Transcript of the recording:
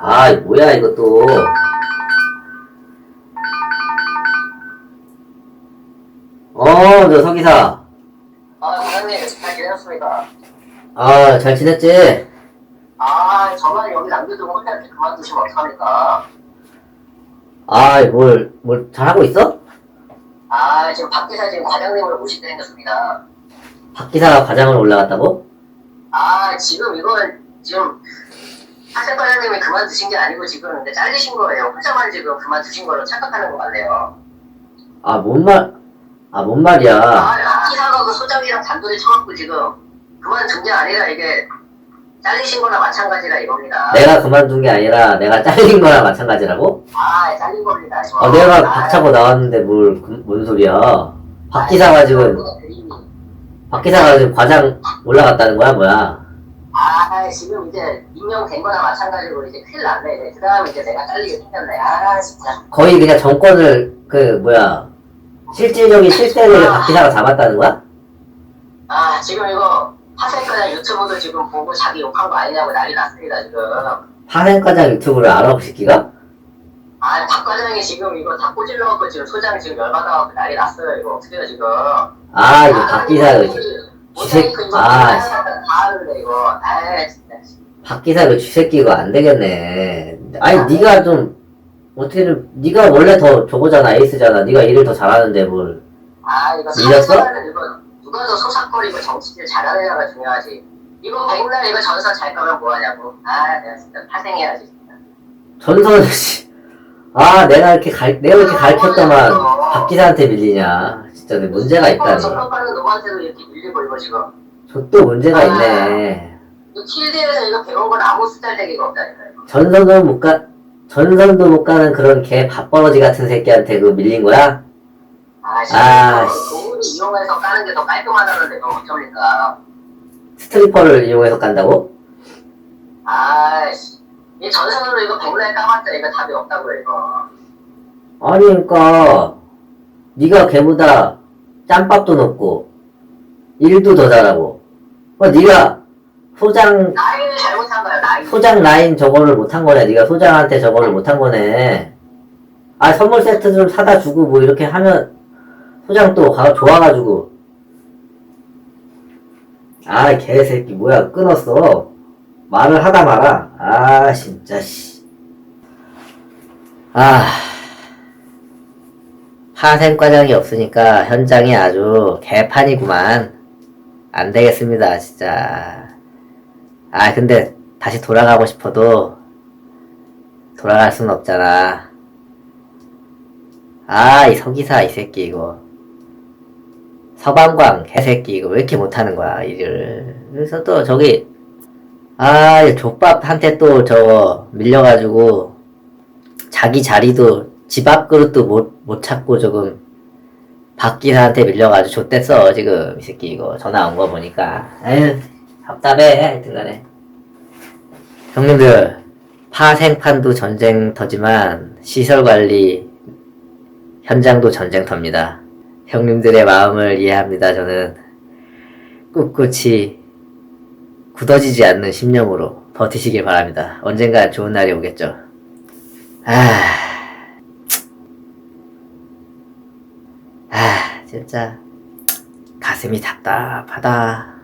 아, 뭐야, 이것도. 어, 저 서기사. 아, 사장님, 잘 지내셨습니까? 아, 잘 지냈지? 아, 저만 여기 남겨두고 혼자 이렇게 그만두시면 어떡합니까? 아, 뭘, 뭘, 잘하고 있어? 아, 지금 밖에서 지금 과장님으로 모시게 생겼습니다. 박 기사가 과장을 올라갔다고? 아, 지금 이건 지금 하세 과장님이 그만두신 게 아니고 지금 근데 잘리신 거예요. 혼자만 지금 그만두신 걸로 착각하는 것 같네요. 아, 뭔 말, 아, 뭔 말이야. 아, 박기사가 그 소장이랑 단둘이 쳐갖고 지금 그만둔 게 아니라 이게 잘리신 거나 마찬가지라 이겁니다. 내가 그만둔 게 아니라 내가 잘린 거나 마찬가지라고? 아, 잘린 겁니다. 아, 내가 아, 박차고 나왔는데 뭘, 그- 뭔 소리야. 박 기사 가 지금, 박기사가 지금 과장 올라갔다는 거야, 뭐야? 아, 지금 이제 임명된 거나 마찬가지로 이제 큰일 났네. 그 다음에 이제 내가 잘리게 생겼네. 아, 진짜. 거의 그냥 정권을, 그, 뭐야. 실질적인 실세를 박기사가 잡았다는 거야? 아, 지금 이거 하세과장 유튜브도 지금 보고 자기 욕한 거 아니냐고 난리 났습니다, 지금. 파생과장 유튜브를 알아, 그 새끼가? 아, 박 과장이 지금 이거 다 꼬질러갖고 지금 소장 지금 열받아갖고 난리 났어요. 이거 어떻게요, 지금. 아, 이거 박 기사, 그, 모자이크 이거 아, 다다 하는데, 이거. 아, 진짜. 박 기사 그 쥐새끼 이거 안 되겠네. 아니, 네가 좀, 어떻게든, 네가 원래 더 저거잖아, 에이스잖아. 네가 일을 더 잘하는데 뭘. 아, 이거 밀렸어? 이거 누가 더 소삭거리고 정치질 잘하느냐가 중요하지. 이거 백날 이거 전선 잘 거면 뭐하냐고. 아, 내가 진짜 파생해야지. 진짜. 전선, 씨. 아, 내가 이렇게 갈, 내가 이렇게 가르쳤더만, 박기사한테 밀리냐. 진짜 내 문제가 있다니. 전선가는 너한테도 이렇게 밀리고 이거 지금. 저또 문제가 있네. 이 필드에서 이거 배운 건 아무 쓰잘데기가 없다니까. 이거. 전선도 못 가, 전선도 못 가는 그런 개 밥버러지 같은 새끼한테 그 밀린 거야? 아, 아, 진짜. 돈을 이용해서 까는 게 더 깔끔하다는데 그거 어쩝니까? 스트리퍼를 이용해서 간다고? 아, 씨. 이 전선으로 이거 백날 까봤자 이거 답이 없다고 이거. 아니, 그니까, 네가 걔보다 짬밥도 높고, 일도 더 잘하고, 어, 네가 소장, 나이를 잘못한 거야, 나이. 소장 라인 저거를 못한 거네. 네가 소장한테 저거를 못한 거네. 아, 선물 세트 좀 사다 주고, 뭐, 이렇게 하면, 소장 또 가, 좋아가지고. 아, 개새끼, 뭐야, 끊었어. 말을 하다 말아. 아, 진짜, 씨. 아. 파생과장이 없으니까 현장이 아주 개판이구만. 안 되겠습니다, 진짜. 아, 근데 다시 돌아가고 싶어도 돌아갈 순 없잖아. 아, 이 서기사, 이 새끼, 이거. 서방광, 개새끼, 이거 왜 이렇게 못하는 거야, 일을. 그래서 또 저기, 아, 이 족밥한테 또 저 밀려가지고 자기 자리도 집 앞 그릇도 못, 못 찾고 조금 박기사한테 밀려가지고 좆됐어, 지금. 이 새끼, 이거. 전화 온 거 보니까. 에휴, 답답해, 하여튼 간에. 형님들, 파생판도 전쟁터지만 시설관리 현장도 전쟁터입니다. 형님들의 마음을 이해합니다. 저는 꿋꿋이 굳어지지 않는 심령으로 버티시길 바랍니다. 언젠가 좋은 날이 오겠죠. 아, 아, 진짜 가슴이 답답하다.